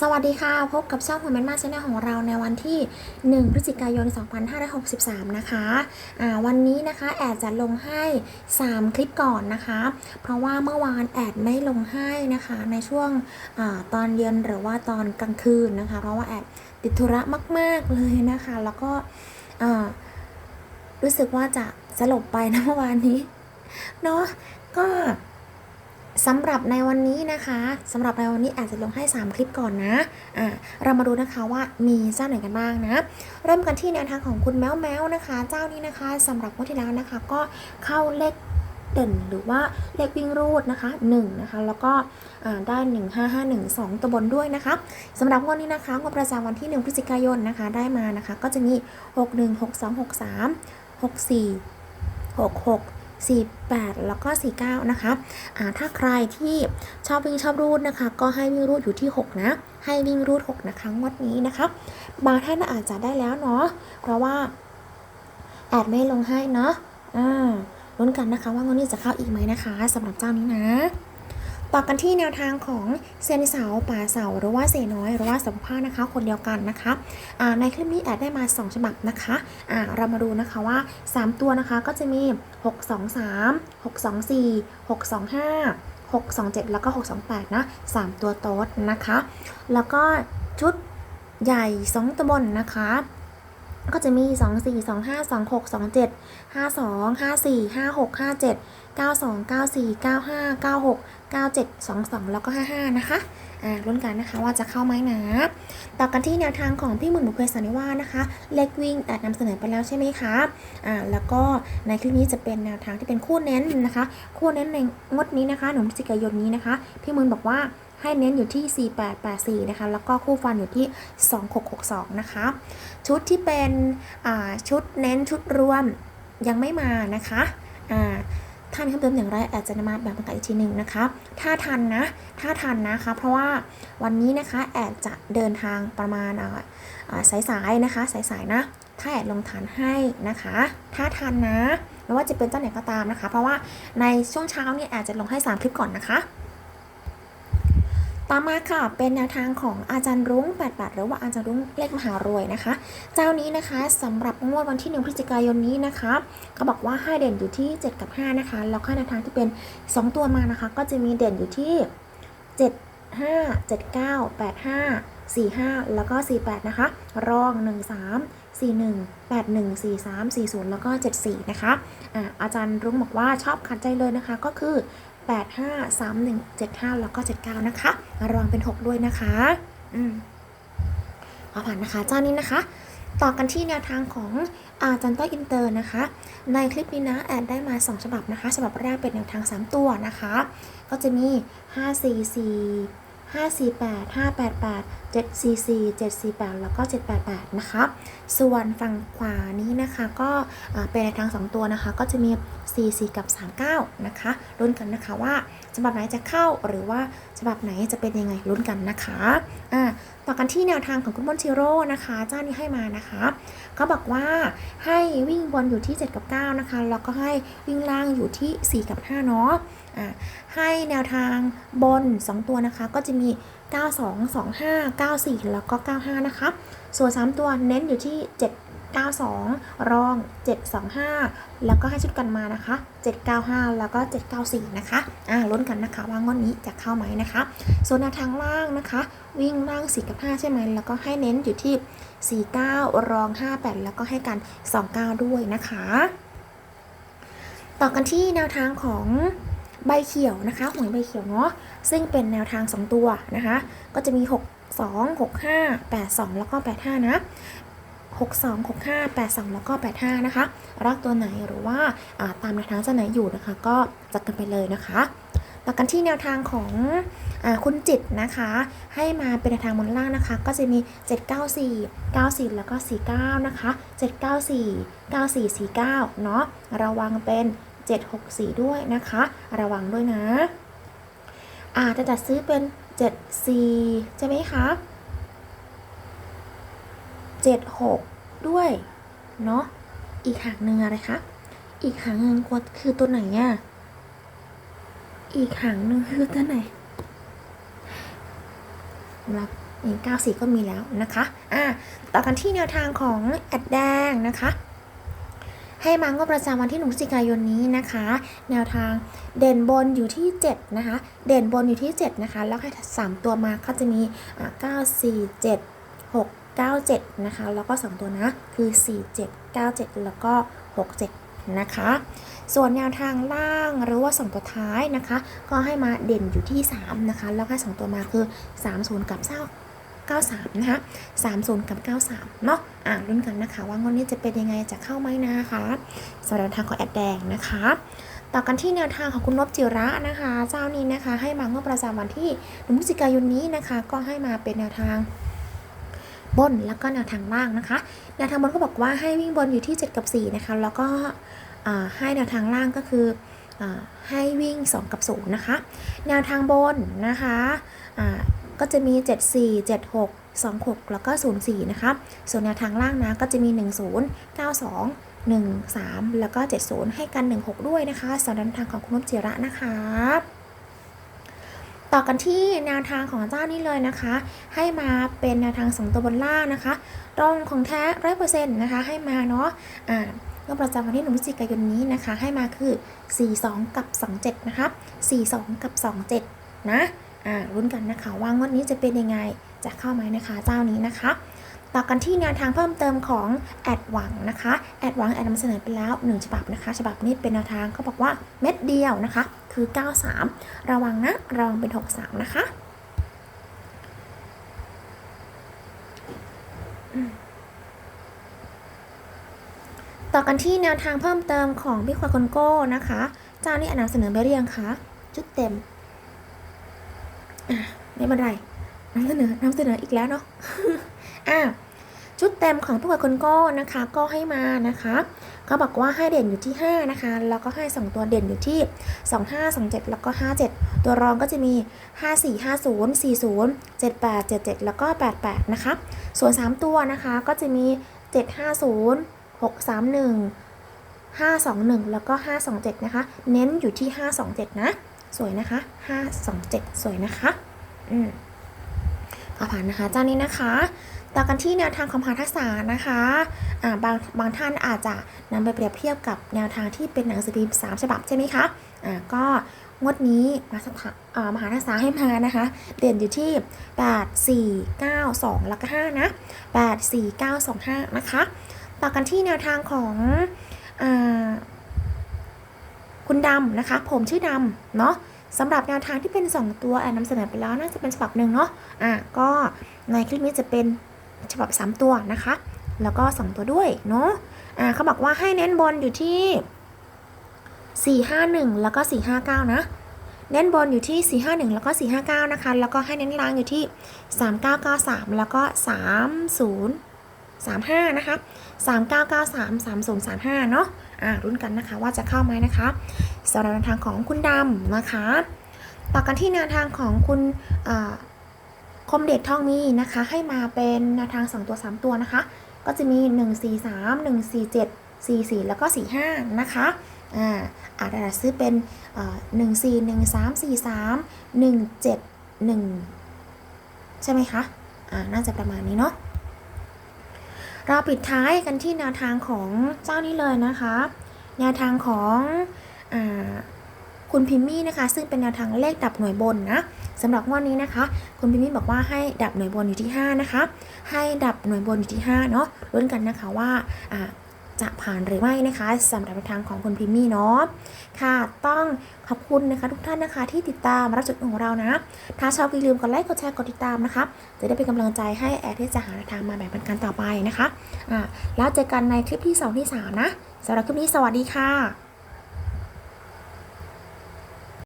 สวัสดีค่ะ พบกับช่องหัวแมนมาชแนลของเราในวันที่ 1 พฤศจิกายน 2563 นะคะวันนี้นะคะแอดจะลงให้ 3 คลิปก่อนนะคะ เพราะว่าเมื่อวานแอดไม่ลงให้นะคะในช่วงอตอนเย็นหรือว่าตอนกลางคืนนะคะ เพราะว่าแอดติดธุระมาก ๆ เลยนะคะ แล้วก็รู้สึกว่าจะสลบไปนะเมื่อวานนี้เนาะก็ สำหรับในวันนี้นะคะสำหรับในวันนี้อาจจะลงให้ 3 คลิปก่อนนะอ่าเรามาดูนะคะว่ามีเจ้าไหนกันบ้างนะ เริ่มกันที่แนวทางของคุณแมวแมวนะคะ เจ้านี้นะคะสำหรับงวดที่แล้วนะคะ ก็เข้าเลขเด่นหรือว่าเลขวิ่งรูดนะคะ1นะคะแล้วก็อ่าได้1 5 5 1 2ตัวบนด้วยนะคะสำหรับงวดนี้นะคะงวดประจำวันที่ 1พฤศจิกายนนะคะได้มานะคะ ก็จะมี 6 1 6 2 6 3 6 4 6 6 48 แล้วก็ 49 นะคะอ่าถ้าใครที่ชอบวิ่งชอบรูดนะคะ ก็ให้วิ่งรูดอยู่ที่ 6 นะ ให้วิ่งรูด 6 นะคะงวดนี้นะคะ บางท่านอาจจะได้แล้วเนาะ เพราะว่าแอดไม่ลงให้เนาะ อ่าลุ้นกันนะคะว่างวดนี้จะเข้าอีกไหมนะคะสำหรับเจ้านี้นะ ต่อกันที่แนวทางของเซนเสาป่าเสาหรือว่าเสน้อยหรือว่าสัมภาษณ์นะคะ คนเดียวกันนะคะในคลิปนี้แอดได้มา 2 ฉบับนะคะอ่าเรามาดูนะคะว่า 3 ตัวนะคะก็จะมี 6 2 3 6 2 4 6 2 5 6 2 7 แล้วก็ 6 2 8 นะ 3 ตัวโต๊ดนะคะ แล้วก็ชุดใหญ่ 2ตัวบนนะคะ ก็จะมี 2 4 2 5 2 6 2 7 5 2 5 4 5 6 5 7 9 2 9 4 9 5 9 6 9 7 2 2 แล้วก็ 55 นะคะอ่าลุ้นกันนะคะว่าจะเข้าไหมนะ ต่อกันที่แนวทางของพี่หมื่นบุเพสันนิวานะคะ เล็กวิ่งแอดนำเสนอไปแล้วใช่ไหมคะอ่าแล้วก็ในคลิปนี้จะเป็นแนวทางที่เป็นคู่เน้นนะคะ คู่เน้นในงวดนี้นะคะหนุ่มพฤศจิกายนนี้นะคะ พี่หมื่นบอกว่าให้เน้นอยู่ที่ 4884 นะคะ แล้วก็คู่ฟันอยู่ที่ 2662 นะคะ ชุดที่เป็นชุดเน้นชุดรวมยังไม่มานะคะอ่า ถ้ามีคำเติมอย่างไรอาจจะนำมาแบบประกาศอีกทีหนึ่งนะคะ ถ้าทันนะ ถ้าทันนะคะ เพราะว่าวันนี้นะคะแอดจะเดินทางประมาณอ่าอ่าสายๆนะคะสายๆนะ ถ้าแอดลงทานให้นะคะ ถ้าทันนะไม่ว่าจะเป็นเจ้าไหนก็ตามนะคะ เพราะว่าในช่วงเช้าเนี่ยแอดจะลงให้ 3 คลิปก่อนนะคะ ต่อมาค่ะเป็นแนวทางของอาจารย์รุ้ง 88 หรือว่าอาจารย์รุ้งเลขมหารวยนะคะ เจ้านี้นะคะสำหรับงวดวันที่ 1พฤศจิกายนนี้นะคะเขาบอกว่าให้เด่นอยู่ที่ 7 กับ 5 นะคะ แล้วก็แนวทางที่เป็น 2 ตัวมานะคะ ก็จะมีเด่นอยู่ที่ 7 5 7 9 8 5 4 5 แล้วก็ 48 นะคะ รอง 1 3 4 1 8 1 4 3 4 0 แล้วก็ 74 นะคะอ่าอาจารย์รุ้งบอกว่าชอบขัดใจเลยนะคะ ก็คือ 8 5 3 1 7 5 แล้วก็ 79 นะคะระวังเป็น 6 ด้วยนะคะ อืมเอาผ่านนะคะ เจ้านี้นะคะ ต่อกันที่แนวทางของอาจันต้อินเตอร์นะคะ ในคลิปนี้นะแอดได้มา 2 ฉบับนะคะ ฉบับแรกเป็นแนวทาง 3 ตัวนะคะ ก็จะมี 544 548 588 744 748 แล้วก็ 788 นะคะ ส่วนฝั่งขวานี้นะคะก็เป็นในทาง 2 ตัวนะคะ ก็จะมี 44 กับ 39 นะคะลุ้นกันนะคะว่าฉบับไหนจะเข้าหรือว่าฉบับไหนจะเป็นยังไงลุ้นกันนะคะอ่าต่อกันที่แนวทางของคุณมอนชิโร่นะคะเจ้านี้ให้มานะคะก็บอกว่าให้วิ่งบนอยู่ที่ 7 กับ 9 นะคะ แล้วก็ให้วิ่งล่างอยู่ที่ 4 กับ 5 เนาะ ให้แนวทางบน 2 ตัวนะคะ ก็จะมี 92 25 94 แล้วก็ 95 นะคะ ส่วน 3 ตัวเน้นอยู่ที่ 7 92 รอง 725 แล้วก็ให้ชุดกันมานะคะ 795 แล้วก็ 794 นะคะ อ่าลุ้นกันนะคะว่างวดนี้จะเข้าไหมนะคะ ส่วนแนวทางล่างนะคะ วิ่งล่าง 4 กับ 5 ใช่ไหม แล้วก็ให้เน้นอยู่ที่ 49 รอง 58 แล้วก็ให้กัน 29 ด้วยนะคะ ต่อกันที่แนวทางของ ใบเขียวนะคะหวยใบเขียวเนาะซึ่งเป็นแนวทาง 2 ตัวนะคะ ก็จะมี 6 2 6 5 8 2 แล้วก็ 85 นะ 6 2 6 5 8 2 แล้วก็ 85 นะคะ รักตัวไหนหรือว่าาตามแนวทางเจ้าไหนอยู่นะคะ ก็จัดกันไปเลยนะคะต่อกันที่แนวทางของอคุณจิตนะคะ ให้มาเป็นแนวทางบนล่างนะคะ ก็จะมี 794 94 แล้วก็ 49 นะคะ 794 94 49 เนาะระวังเป็น 764 ด้วยนะคะ ระวังด้วยนะ อาจจะจัดซื้อเป็น 74 ใช่ไหมคะ 76 ด้วย เนาะอีกหางหนึ่งอะไรคะ อีกหางหนึ่งคือตัวไหนอะอีกหางหนึ่งคือตัวไหนรับนี่94 ก็มีแล้วนะคะ อ่า ต่อกันที่แนวทางของแอดแดงนะคะ ให้มางบประจำวันที่1พฤศจิกายนนี้นะคะ แนวทางเด่นบนอยู่ที่ 7 นะคะ เด่นบนอยู่ที่ 7 นะคะ แล้วให้3ตัวมาก็จะมีอ่า9 4 7 6 9 7 นะคะ แล้วก็ 2 ตัวนะ คือ 4 7 9 7 แล้วก็ 6 7 นะคะ ส่วนแนวทางล่างหรือว่า 2 ตัวท้ายนะคะ ก็ให้มาเด่นอยู่ที่ 3 นะคะ แล้วให้ 2 ตัวมาคือ 30 กับ9 93 นะคะ30 กับ 93 เนาะอ่ารุ่นกันนะคะ ว่างวดนี้จะเป็นยังไงจะเข้าไหมนะคะสำหรับแนวทางของแอดแดงนะคะ ต่อกันที่แนวทางของคุณนพจิระนะคะ เจ้านี้นะคะ ให้มางวดประจำวันที่1พฤศจิกายนนี้นะคะ ก็ให้มาเป็นแนวทางบนแล้วก็แนวทางล่างนะคะ แนวทางบนก็บอกว่าให้วิ่งบนอยู่ที่ 7 กับ 4 นะคะ แล้วก็ให้แนวทางล่างก็คือให้วิ่ง 2 กับ 0 นะคะ แนวทางบนนะคะ ก็จะมี 7 4 7 6 2 6 แล้วก็ 0 4 นะคะ ส่วนแนวทางล่างนะก็จะมี 1 0 9 2 1 3 แล้วก็ 70 ให้กัน 1 6 ด้วยนะคะสำหรับแนวทางของคุณนพจิระนะคะต่อกันที่แนวทางของเจ้านี้เลยนะคะ ให้มาเป็นแนวทางสองตัวบนล่างนะคะตรงของแท้ร้อยเปอร์เซ็นต์นะคะ ให้มาเนาะอ่าก็ประจำวันที่หนึ่งพฤศจิกายนนี้นะคะ ให้มาคือ 42 กับ 27 นะคะ 42 กับ 27 นะ รุ้นกันนะคะ ว่างวดนี้จะเป็นยังไงจะเข้าไหมนะคะเจ้านี้นะคะต่อกันที่แนวทางเพิ่มเติมของแอดหวังนะคะแอดหวังแอดนำเสนอไปแล้ว 1 ฉบับนะคะ ฉบับนี้เป็นแนวทางเขาบอกว่าเม็ดเดียวนะคะ คือ 93 ระวังนะระวังเป็น 63 นะคะต่อกันที่แนวทางเพิ่มเติมของพี่ควายคนโก้นะคะ เจ้านี้อนนำเสนอไปเรียงคะชุดเต็ม ไม่เป็นไรนำเสนอนำเสนออีกแล้วเนาะอะชุดเต็มของพี่ควาคนโก้นะคะ ก็ให้มานะคะก็บอกว่าให้เด่นอยู่ที่ 5 นะคะ แล้วก็ให้ 2 ตัวเด่นอยู่ที่ 25 27 แล้วก็ 57 ตัวรองก็จะมี 54 50 40 78 77 แล้วก็ 88 นะคะ ส่วน 3 ตัวนะคะก็จะมี 750 631 521 แล้วก็ 527 นะคะ เน้นอยู่ที่ 527 นะ สวยนะคะ 527 สวยนะคะ อืมขอผ่านนะคะเจ้านี้นะคะต่อกันที่แนวทางของมหาทักษะนะคะอ่าบางบางท่านอาจจะนำไปเปรียบเทียบกับแนวทางที่เป็นหนังสือพิมพ์3ฉบับใช่ไหมคะอ่าก็งวดนี้มหาทักษะอ่ามหาทักษะให้มานะคะ เด่นอยู่ที่ 8 4 9 2 แล้วก็5นะ8 4 9 2 5 นะคะ ต่อกันที่แนวทางของอคุณดำนะคะ ผมชื่อดำเนาะ สำหรับแนวทางที่เป็น 2 ตัวแอนนำเสนอไปแล้วน่าจะเป็นฉบับหนึ่งเนาะอะก็ในคลิปนี้จะเป็นฉบับ 3 ตัวนะคะ แล้วก็ 2 ตัวด้วยเนาะอะเขาบอกว่าให้เน้นบนอยู่ที่ 451 แล้วก็ 459 นะ เน้นบนอยู่ที่ 451 แล้วก็ 459 นะคะ แล้วก็ให้เน้นล่างอยู่ที่ 3993 แล้วก็ 30 35 นะคะ 3993 3035 เนาะ อ่ารุ่นกันนะคะว่าจะเข้าไหมนะคะสำหรับแนวทางของคุณดำนะคะ ต่อกันที่แนวทางของคุณคมเดชทองมีนะคะ ให้มาเป็นแนวทาง2ตัว3ตัวนะคะ ก็จะมี 1 4 3 1 4 7 4 4 แล้วก็ 45 นะคะอ่าอาจจะซื้อเป็นหนึ่งสี่หนึ่งสามสี่สามหนึ่งเจ็ดหนึ่งใช่ไหมคะอ่าน่าจะประมาณนี้เนาะ เราปิดท้ายกันที่แนวทางของเจ้านี้เลยนะคะ แนวทางของอคุณพิมมี่นะคะ ซึ่งเป็นแนวทางเลขดับหน่วยบนนะสำหรับงวันนี้นะคะ คุณพิมมี่บอกว่าให้ดับหน่วยบนอยู่ที่ 5 นะคะ ให้ดับหน่วยบนอยู่ที่5เนาะลุ้นกันนะคะว่า จะผ่านหรือไม่นะคะสำหรับทางของคุณพิมมี่เนาะค่ะต้องขอบคุณนะคะทุกท่านนะคะที่ติดตามรับชมของเรานะ ถ้าชอบอย่าลืมกดไลค์กดแชร์กดติดตามนะคะ จะได้เป็นกำลังใจให้แอร์ที่จะหาแนวทางมาแบ่งปันกันต่อไปนะคะอ่าแล้วเจอกันในคลิปที่ 2 ที่ 3 นะสำหรับคลิปนี้สวัสดีค่ะ